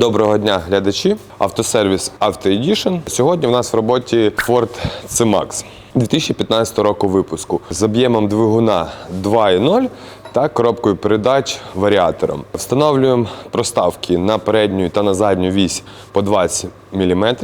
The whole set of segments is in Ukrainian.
Доброго дня, глядачі. Автосервіс Auto. Сьогодні в нас в роботі Ford C-Max 2015 року випуску з об'ємом двигуна 2.0 та коробкою передач варіатором. Встановлюємо проставки на передню та на задню вісь по 20 мм.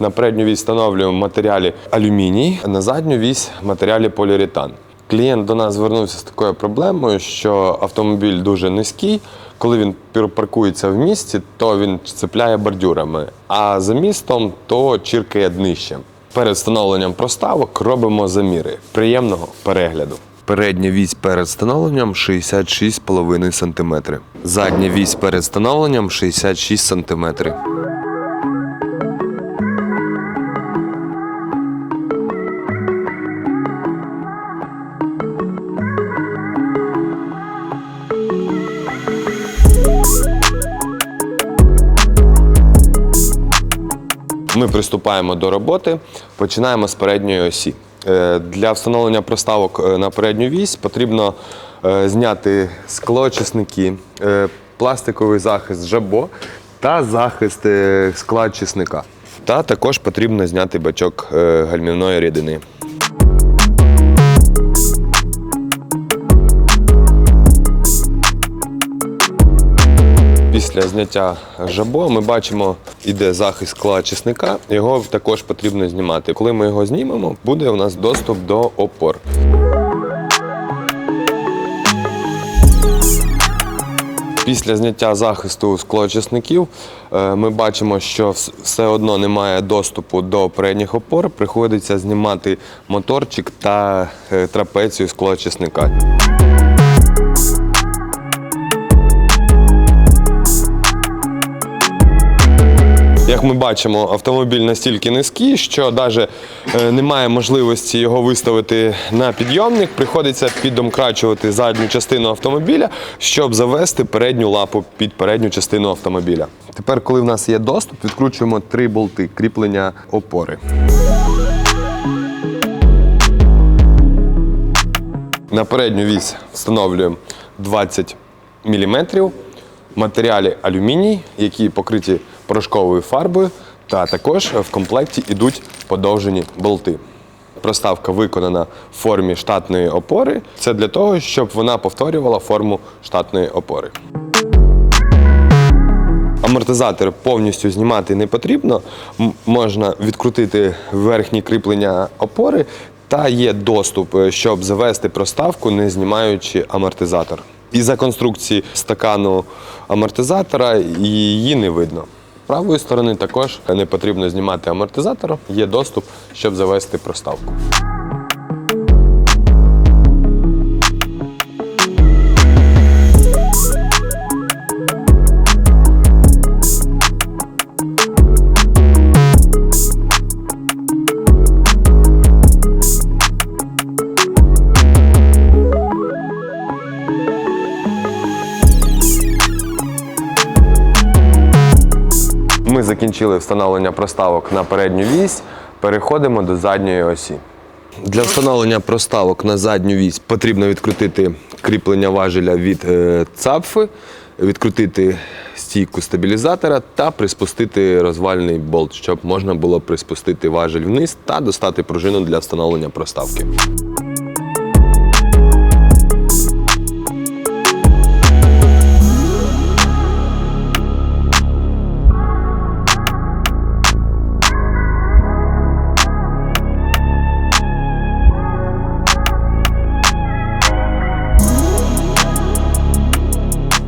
На передню вісь встановлюємо матеріалі алюміній, а на задню вісь матеріалі поліуретан. Клієнт до нас звернувся з такою проблемою, що автомобіль дуже низький. Коли він паркується в місті, то він цепляє бордюрами, а за містом то чіркає днищем. Перед встановленням проставок робимо заміри. Приємного перегляду. Передня вісь перед встановленням 66,5 см. Задня вісь перед встановленням 66 см. Ми приступаємо до роботи, починаємо з передньої осі. Е, Для встановлення проставок е, на передню вісь потрібно е, зняти склоочисники, е, пластиковий захист жабо та захист складчисника. Та також потрібно зняти бачок гальмівної рідини. Після зняття жабо ми бачимо, іде захист скла чесника. Його також потрібно знімати. Коли ми його знімемо, буде у нас доступ до опор. Після зняття захисту склоочисників е, ми бачимо, що все одно немає доступу до передніх опор. Приходиться знімати моторчик та е, трапецію склоочисника. Як ми бачимо, автомобіль настільки низький, що навіть немає можливості його виставити на підйомник. Приходиться піддомкрачувати задню частину автомобіля, щоб завести передню лапу під передню частину автомобіля. Тепер, коли в нас є доступ, відкручуємо три болти кріплення опори. На передню вісь встановлюємо 20 мм. Матеріалі алюміній, які покриті порошковою фарбою, та також в комплекті йдуть подовжені болти. Проставка виконана в формі штатної опори. Це для того, щоб вона повторювала форму штатної опори. Амортизатор повністю знімати не потрібно. Можна відкрутити верхні кріплення опори, та є доступ, е, щоб завести проставку, не знімаючи амортизатор. Із-за конструкції стакану амортизатора її не видно. Правої сторони також не потрібно знімати амортизатор, є доступ, щоб завести проставку. Ми закінчили встановлення проставок на передню вісь. Переходимо до задньої осі. Для встановлення проставок на задню вісь потрібно відкрутити кріплення важеля від е, цапфи, відкрутити стійку стабілізатора та приспустити розвальний болт, щоб можна було приспустити важель вниз та достати пружину для встановлення проставки.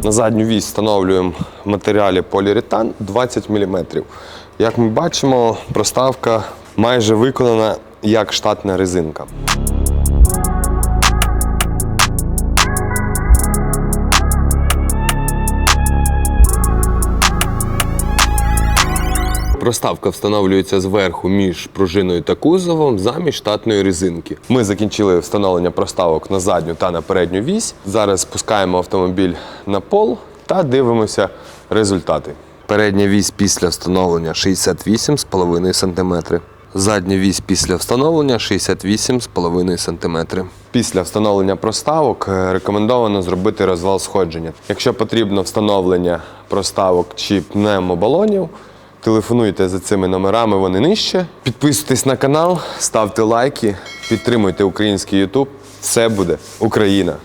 На задню вісь встановлюємо в матеріалі поліуретан 20 мм. Як ми бачимо, проставка майже виконана як штатна резинка. Проставка встановлюється зверху між пружиною та кузовом замість штатної резинки. Ми закінчили встановлення проставок на задню та на передню вісь. Зараз спускаємо автомобіль на пол та дивимося результати. Передня вісь після встановлення 68,5 см. Задня вісь після встановлення 68,5 см. Після встановлення проставок е, рекомендовано зробити розвал сходження. Якщо потрібно встановлення проставок чи пневмобалонів. Телефонуйте за цими номерами, вони нижче. Підписуйтесь на канал, ставте лайки, підтримуйте український YouTube. Все буде Україна!